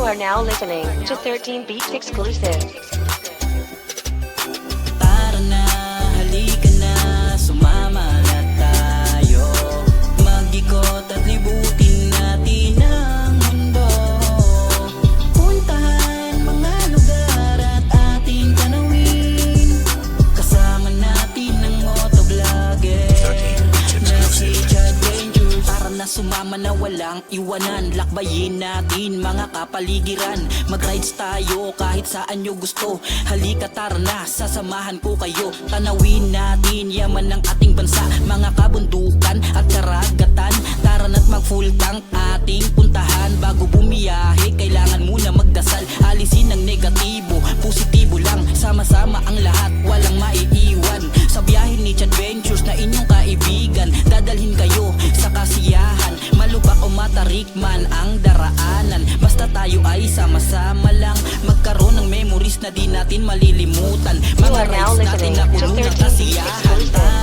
You are now listening to 13 Beats exclusive. Na sumama na walang iwanan. Lakbayin natin mga kapaligiran. Mag-rides tayo kahit saan nyo gusto. Halika tara na, sasamahan ko kayo. Tanawin natin yaman ng ating bansa. Mga kabundukan at karagatan. Tara na't mag full tank ating puntahan. Bago bumiyahe, kailangan muna magdasal. Alisin ang negatibo, positibo lang. Sama-sama ang lahat, walang maiiwan. Sa biyahe ni Chad Ventures na inyong kaibigan Dadalhin kayo Man ang daraanan. Basta tayo ay sama-sama lang. Magkaroon ng memories na di natin malilimutan. Mga rides natin na puno ng 13 Beats kasiyahan